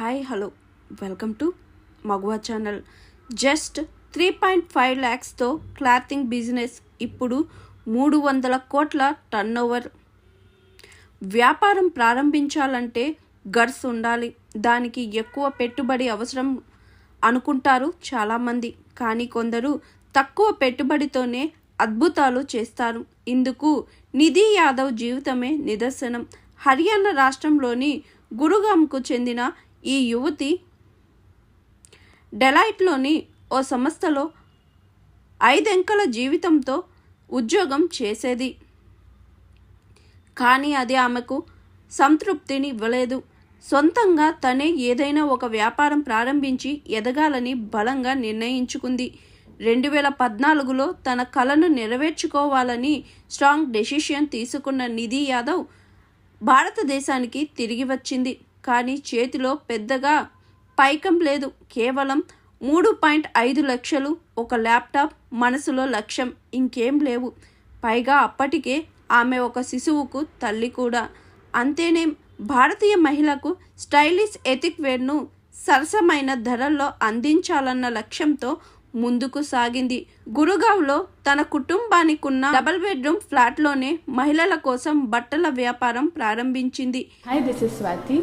Hi hello welcome to Maguva channel just three point five ల్యాక్స్తో clothing business ఇప్పుడు మూడు వందల కోట్ల టర్న్ ఓవర్ వ్యాపారం ప్రారంభించాలంటే గర్స్ ఉండాలి. దానికి ఎక్కువ పెట్టుబడి అవసరం అనుకుంటారు చాలామంది. కానీ కొందరు తక్కువ పెట్టుబడితోనే అద్భుతాలు చేస్తారు. ఇందుకు నిధి యాదవ్ జీవితమే నిదర్శనం. హర్యానా రాష్ట్రంలోని గురుగాంకు చెందిన ఈ యువతి డెలైట్లోని ఓ సంస్థలో ఐదెంకల జీవితంతో ఉద్యోగం చేసేది. కానీ అది ఆమెకు సంతృప్తిని ఇవ్వలేదు. సొంతంగా తనే ఏదైనా ఒక వ్యాపారం ప్రారంభించి ఎదగాలని బలంగా నిర్ణయించుకుంది. రెండు వేల పద్నాలుగులో తన కలను నెరవేర్చుకోవాలని స్ట్రాంగ్ డెసిషన్ తీసుకున్న నిధి యాదవ్ భారతదేశానికి తిరిగి వచ్చింది. కానీ చేతిలో పెద్దగా పైకం లేదు. కేవలం మూడు పాయింట్ ఐదు లక్షలు ఒక ల్యాప్టాప్ మనసులో లక్ష్యం. ఇంకేం లేవు. పైగా అప్పటికే ఆమె ఒక శిశువుకు తల్లి కూడా. అంతేనే భారతీయ మహిళకు స్టైలిష్ ఎథిక్ వేర్ను సరసమైన ధరల్లో అందించాలన్న లక్ష్యంతో ముందుకు సాగింది. గురుగావ్లో తన కుటుంబానికి ఉన్న డబల్ బెడ్రూమ్ ఫ్లాట్లోనే మహిళల కోసం బట్టల వ్యాపారం ప్రారంభించింది. Hi this is Swathi